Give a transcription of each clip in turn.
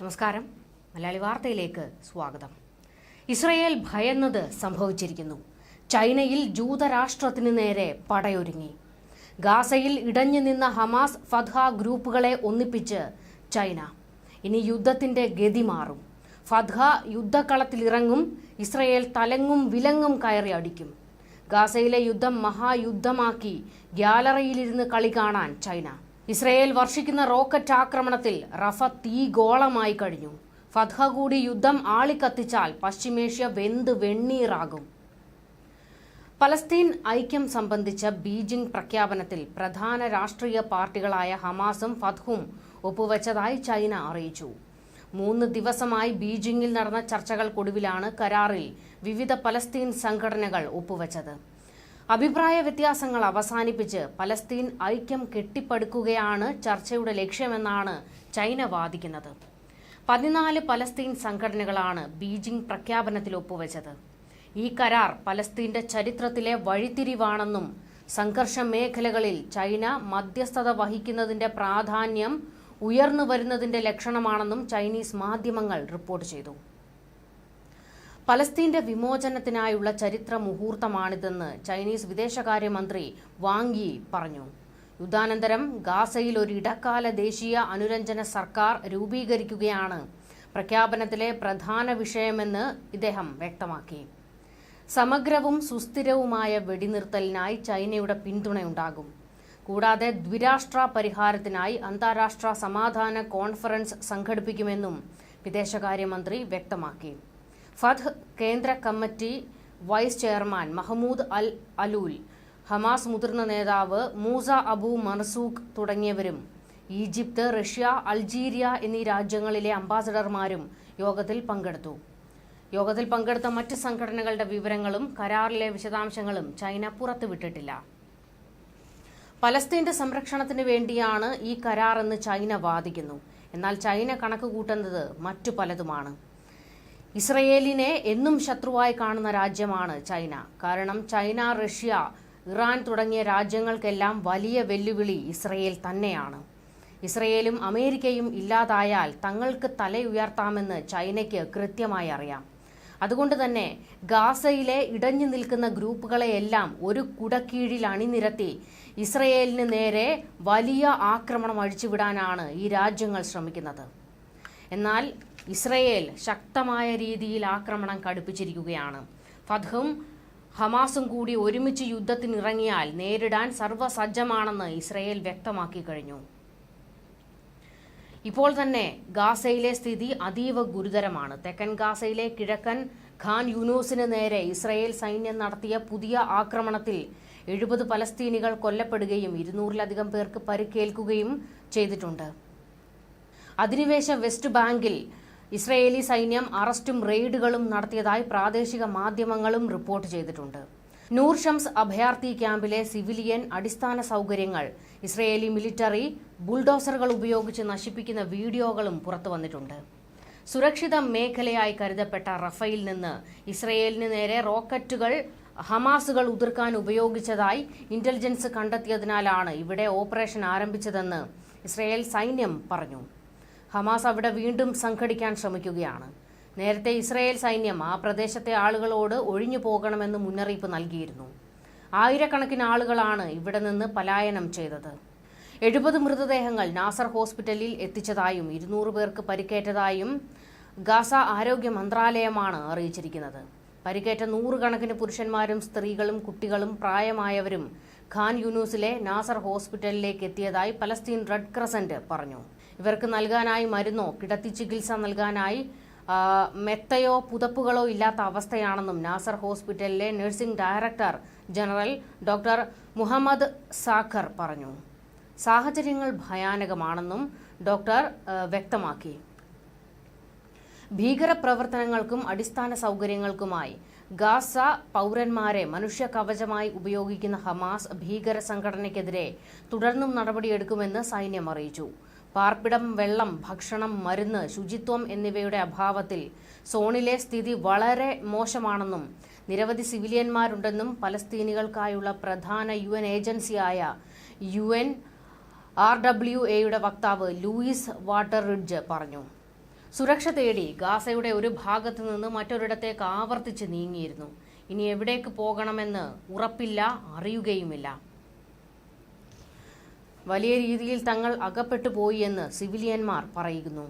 നമസ്കാരം. മലയാളി വാർത്തയിലേക്ക് സ്വാഗതം. ഇസ്രയേൽ ഭയന്നത് സംഭവിച്ചിരിക്കുന്നു. ചൈനയിൽ ജൂതരാഷ്ട്രത്തിന് നേരെ പടയൊരുങ്ങി. ഗാസയിൽ ഇടഞ്ഞു നിന്ന ഹമാസ് ഫത്ഹ ഗ്രൂപ്പുകളെ ഒന്നിപ്പിച്ച് ചൈന. ഇനി യുദ്ധത്തിന്റെ ഗതി മാറും. ഫത്ഹ യുദ്ധക്കളത്തിലിറങ്ങും ഇസ്രയേൽ തലങ്ങും വിലങ്ങും കയറി അടിക്കും. ഗാസയിലെ യുദ്ധം മഹായുദ്ധമാക്കി ഗ്യാലറിയിലിരുന്ന് കളി കാണാൻ ചൈന. ഇസ്രയേൽ വർഷിക്കുന്ന റോക്കറ്റ് ആക്രമണത്തിൽ റഫ തീഗോളമായി കഴിഞ്ഞു. ഫത്ഹ കൂടി യുദ്ധം ആളിക്കത്തിച്ചാൽ പശ്ചിമേഷ്യ വെന്ത് വെണ്ണീറാകും. പലസ്തീൻ ഐക്യം സംബന്ധിച്ച ബീജിംഗ് പ്രഖ്യാപനത്തിൽ പ്രധാന രാഷ്ട്രീയ പാർട്ടികളായ ഹമാസും ഫത്ഹും ഒപ്പുവെച്ചതായി ചൈന അറിയിച്ചു. മൂന്ന് ദിവസമായി ബീജിംഗിൽ നടന്ന ചർച്ചകൾക്കൊടുവിലാണ് കരാറിൽ വിവിധ പലസ്തീൻ സംഘടനകൾ ഒപ്പുവെച്ചത്. അഭിപ്രായ വ്യത്യാസങ്ങൾ അവസാനിപ്പിച്ച് പലസ്തീൻ ഐക്യം കെട്ടിപ്പടുക്കുകയാണ് ചർച്ചയുടെ ലക്ഷ്യമെന്നാണ് ചൈന വാദിക്കുന്നത്. പതിനാല് പലസ്തീൻ സംഘടനകളാണ് ബീജിംഗ് പ്രഖ്യാപനത്തിൽ ഒപ്പുവെച്ചത്. ഈ കരാർ പലസ്തീന്റെ ചരിത്രത്തിലെ വഴിത്തിരിവാണെന്നും സംഘർഷ മേഖലകളിൽ ചൈന മധ്യസ്ഥത വഹിക്കുന്നതിന്റെ പ്രാധാന്യം ഉയർന്നു വരുന്നതിന്റെ ലക്ഷണമാണെന്നും ചൈനീസ് മാധ്യമങ്ങൾ റിപ്പോർട്ട് ചെയ്തു. പലസ്തീന്റെ വിമോചനത്തിനായുള്ള ചരിത്ര മുഹൂർത്തമാണിതെന്ന് ചൈനീസ് വിദേശകാര്യമന്ത്രി വാങ് യി പറഞ്ഞു. യുദ്ധാനന്തരം ഗാസയിൽ ഒരു ഇടക്കാല ദേശീയ അനുരഞ്ജന സർക്കാർ രൂപീകരിക്കുകയാണ് പ്രഖ്യാപനത്തിലെ പ്രധാന വിഷയമെന്ന് ഇദ്ദേഹം വ്യക്തമാക്കി. സമഗ്രവും സുസ്ഥിരവുമായ വെടിനിർത്തലിനായി ചൈനയുടെ പിന്തുണയുണ്ടാകും. കൂടാതെ ദ്വിരാഷ്ട്ര പരിഹാരത്തിനായി അന്താരാഷ്ട്ര സമാധാന കോൺഫറൻസ് സംഘടിപ്പിക്കുമെന്നും വിദേശകാര്യമന്ത്രി വ്യക്തമാക്കി. ഫത്ത് കേന്ദ്ര committee vice chairman Mahmoud al Aloul Hamas മുതിർന്ന നേതാവ് മൂസ അബു മർസൂഖ് തുടങ്ങിയവരും ഈജിപ്ത് റഷ്യ അൾജീരിയ എന്നീ രാജ്യങ്ങളിലെ അംബാസഡർമാരും യോഗത്തിൽ പങ്കെടുത്തു. യോഗത്തിൽ പങ്കെടുത്ത മറ്റ് സംഘടനകളുടെ വിവരങ്ങളും കരാറിലെ വിശദാംശങ്ങളും ചൈന പുറത്തുവിട്ടിട്ടില്ല. പലസ്തീന്റെ സംരക്ഷണത്തിന് വേണ്ടിയാണ് ഈ എന്ന് ചൈന വാദിക്കുന്നു. എന്നാൽ ചൈന കണക്ക് കൂട്ടുന്നത് മറ്റു പലതുമാണ്. ഇസ്രയേലിനെ എന്നും ശത്രുവായി കാണുന്ന രാജ്യമാണ് ചൈന. കാരണം ചൈന റഷ്യ ഇറാൻ തുടങ്ങിയ രാജ്യങ്ങൾക്കെല്ലാം വലിയ വെല്ലുവിളി ഇസ്രയേൽ തന്നെയാണ്. ഇസ്രയേലും അമേരിക്കയും ഇല്ലാതായാൽ തങ്ങൾക്ക് തലയുയർത്താമെന്ന് ചൈനയ്ക്ക് കൃത്യമായി അറിയാം. അതുകൊണ്ട് തന്നെ ഗാസയിലെ ഇടഞ്ഞു നിൽക്കുന്ന ഗ്രൂപ്പുകളെയെല്ലാം ഒരു കുടക്കീഴിൽ അണിനിരത്തി ഇസ്രയേലിന് നേരെ വലിയ ആക്രമണം അഴിച്ചുവിടാനാണ് ഈ രാജ്യങ്ങൾ ശ്രമിക്കുന്നത്. എന്നാൽ ഇസ്രയേൽ ശക്തമായ രീതിയിൽ ആക്രമണം കടുപ്പിച്ചിരിക്കുകയാണ്. ഫത്ഹും ഹമാസും കൂടി ഒരുമിച്ച് യുദ്ധത്തിനിറങ്ങിയാൽ നേരിടാൻ സർവസജ്ജമാണെന്ന് ഇസ്രയേൽ വ്യക്തമാക്കി കഴിഞ്ഞു. ഇപ്പോൾ തന്നെ ഗാസയിലെ സ്ഥിതി അതീവ ഗുരുതരമാണ്. തെക്കൻ ഗാസയിലെ കിഴക്കൻ ഖാൻ യൂനൂസിന് നേരെ ഇസ്രയേൽ സൈന്യം നടത്തിയ പുതിയ ആക്രമണത്തിൽ എഴുപത് പലസ്തീനികൾ കൊല്ലപ്പെടുകയും ഇരുന്നൂറിലധികം പേർക്ക് പരിക്കേൽക്കുകയും ചെയ്തിട്ടുണ്ട്. അധിനിവേശ വെസ്റ്റ് ബാങ്കിൽ ഇസ്രയേലി സൈന്യം അറസ്റ്റും റെയ്ഡുകളും നടത്തിയതായി പ്രാദേശിക മാധ്യമങ്ങളും റിപ്പോർട്ട് ചെയ്തിട്ടുണ്ട്. നൂർ ഷംസ് അഭയാർത്ഥി ക്യാമ്പിലെ സിവിലിയൻ അടിസ്ഥാന സൗകര്യങ്ങൾ ഇസ്രയേലി മിലിറ്ററി ബുൾഡോസറുകൾ ഉപയോഗിച്ച് നശിപ്പിക്കുന്ന വീഡിയോകളും പുറത്തുവന്നിട്ടുണ്ട് സുരക്ഷിത മേഖലയായി കരുതപ്പെട്ട റഫയിൽ നിന്ന് ഇസ്രയേലിന് നേരെ റോക്കറ്റുകൾ ഹമാസുകൾ ഉതിർക്കാൻ ഉപയോഗിച്ചതായി ഇന്റലിജൻസ് കണ്ടെത്തിയതിനാലാണ് ഇവിടെ ഓപ്പറേഷൻ ആരംഭിച്ചതെന്ന് ഇസ്രയേൽ സൈന്യം പറഞ്ഞു. ഹമാസ് അവിടെ വീണ്ടും സംഘടിക്കാൻ ശ്രമിക്കുകയാണ്. നേരത്തെ ഇസ്രയേൽ സൈന്യം ആ പ്രദേശത്തെ ആളുകളോട് ഒഴിഞ്ഞു പോകണമെന്ന് മുന്നറിയിപ്പ് നൽകിയിരുന്നു. ആയിരക്കണക്കിന് ആളുകളാണ് ഇവിടെ നിന്ന് പലായനം ചെയ്തത്. എഴുപത് മൃതദേഹങ്ങൾ നാസർ ഹോസ്പിറ്റലിൽ എത്തിച്ചതായും ഇരുന്നൂറ് പേർക്ക് പരിക്കേറ്റതായും ഗാസ ആരോഗ്യ മന്ത്രാലയമാണ് അറിയിച്ചിരിക്കുന്നത്. പരിക്കേറ്റ നൂറുകണക്കിന് പുരുഷന്മാരും സ്ത്രീകളും കുട്ടികളും പ്രായമായവരും ഖാൻ യൂനൂസിലെ നാസർ ഹോസ്പിറ്റലിലേക്ക് എത്തിയതായി പലസ്തീൻ റെഡ് ക്രസന്റ് പറഞ്ഞു. ഇവർക്ക് നൽകാനായി മരുന്നോ കിടത്തി ചികിത്സ നൽകാനായി മെത്തയോ പുതപ്പുകളോ ഇല്ലാത്ത അവസ്ഥയാണെന്നും നാസർ ഹോസ്പിറ്റലിലെ nursing director general doctor Muhammad Saqr പറഞ്ഞു. സാഹചര്യങ്ങൾ ഭയാനകമാണെന്നും ഡോക്ടർ വ്യക്തമാക്കി. ഭീകരപ്രവർത്തനങ്ങൾക്കും അടിസ്ഥാന സൗകര്യങ്ങൾക്കുമായി ഗാസ പൗരന്മാരെ മനുഷ്യ കവചമായി ഉപയോഗിക്കുന്ന ഹമാസ് ഭീകര സംഘടനയ്ക്കെതിരെ തുടർന്നും നടപടിയെടുക്കുമെന്ന് സൈന്യം അറിയിച്ചു. പാർപ്പിടം വെള്ളം ഭക്ഷണം മരുന്ന് ശുചിത്വം എന്നിവയുടെ അഭാവത്തിൽ സോണിലെ സ്ഥിതി വളരെ മോശമാണെന്നും നിരവധി സിവിലിയന്മാരുണ്ടെന്നും പലസ്തീനികൾക്കായുള്ള പ്രധാന യു എൻ ഏജൻസിയായ യു എൻ ആർ ഡബ്ല്യു എയുടെ വക്താവ് ലൂയിസ് വാട്ടർ റിഡ്ജ് പറഞ്ഞു. സുരക്ഷ തേടി ഗാസയുടെ ഒരു ഭാഗത്ത് നിന്ന് മറ്റൊരിടത്തേക്ക് ആവർത്തിച്ച് നീങ്ങിയിരുന്നു. ഇനി എവിടേക്ക് പോകണമെന്ന് ഉറപ്പില്ല അറിയുകയുമില്ല. വലിയ രീതിയിൽ തങ്ങൾ അകപ്പെട്ടു പോയി എന്ന് സിവിലിയന്മാർ പറയുന്നു.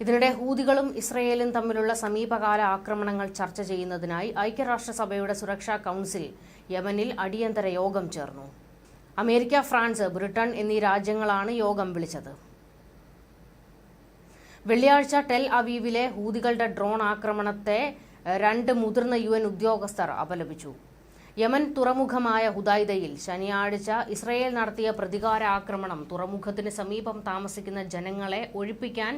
ഇതിനിടെ ഹൂതികളും ഇസ്രയേലും തമ്മിലുള്ള സമീപകാല ആക്രമണങ്ങൾ ചർച്ച ചെയ്യുന്നതിനായി ഐക്യരാഷ്ട്രസഭയുടെ സുരക്ഷാ കൗൺസിൽ യമനിൽ അടിയന്തര യോഗം ചേർന്നു. അമേരിക്ക ഫ്രാൻസ് ബ്രിട്ടൻ എന്നീ രാജ്യങ്ങളാണ് യോഗം വിളിച്ചത്. വെള്ളിയാഴ്ച ടെൽ അവീവിലെ ഹൂതികളുടെ ഡ്രോൺ ആക്രമണത്തെ രണ്ട് മുതിർന്ന യു ഉദ്യോഗസ്ഥർ അപലപിച്ചു. യമൻ തുറമുഖമായ ഹുദൈദയിൽ ശനിയാഴ്ച ഇസ്രയേൽ നടത്തിയ പ്രതികാര ആക്രമണം തുറമുഖത്തിന് സമീപം താമസിക്കുന്ന ജനങ്ങളെ ഒഴിപ്പിക്കാൻ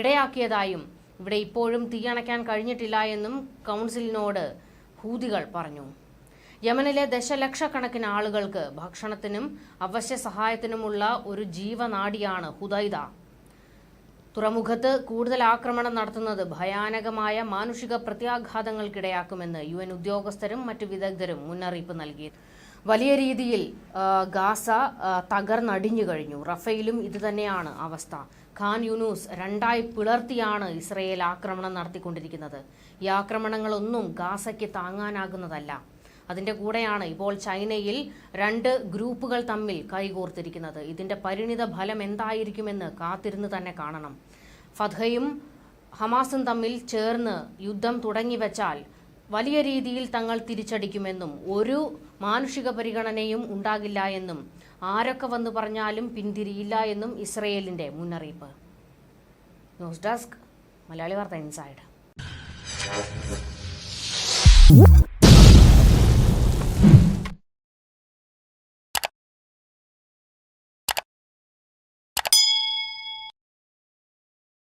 ഇടയാക്കിയതായും ഇവിടെ ഇപ്പോഴും തീയണയ്ക്കാൻ കഴിഞ്ഞിട്ടില്ല എന്നും കൗൺസിലിനോട് ഹൂതികൾ പറഞ്ഞു. യമനിലെ ദശലക്ഷക്കണക്കിന് ആളുകൾക്ക് ഭക്ഷണത്തിനും അവശ്യ സഹായത്തിനുമുള്ള ഒരു ജീവനാഡിയാണ് ഹുദൈദ. തുറമുഖത്ത് കൂടുതൽ ആക്രമണം നടത്തുന്നത് ഭയാനകമായ മാനുഷിക പ്രത്യാഘാതങ്ങൾക്കിടയാക്കുമെന്ന് യു എൻ ഉദ്യോഗസ്ഥരും മറ്റു വിദഗ്ധരും മുന്നറിയിപ്പ് നൽകി. വലിയ രീതിയിൽ ഗാസ തകർന്നടിഞ്ഞു കഴിഞ്ഞു. റഫയിലും ഇതുതന്നെയാണ് അവസ്ഥ. ഖാൻ യൂനൂസ് രണ്ടായി പിളർത്തിയാണ് ഇസ്രയേൽ ആക്രമണം നടത്തിക്കൊണ്ടിരിക്കുന്നത്. ഈ ആക്രമണങ്ങളൊന്നും ഗാസയ്ക്ക് താങ്ങാനാകുന്നതല്ല. അതിന്റെ കൂടെയാണ് ഇപ്പോൾ ചൈനയിൽ രണ്ട് ഗ്രൂപ്പുകൾ തമ്മിൽ കൈകോർത്തിരിക്കുന്നത്. ഇതിന്റെ പരിണിത ഫലം എന്തായിരിക്കുമെന്ന് കാത്തിരുന്ന് തന്നെ കാണണം. ഫത്ഹയും ഹമാസും തമ്മിൽ ചേർന്ന് യുദ്ധം തുടങ്ങിവെച്ചാൽ വലിയ രീതിയിൽ തങ്ങൾ തിരിച്ചടിക്കുമെന്നും ഒരു മാനുഷിക പരിഗണനയും ഉണ്ടാകില്ല എന്നും ആരൊക്കെ വന്നു പറഞ്ഞാലും പിന്തിരിയില്ല എന്നും ഇസ്രയേലിന്റെ മുന്നറിയിപ്പ്. ന്യൂസ് ഡെസ്ക് മലയാളി വാർത്ത ഇൻസൈഡ്.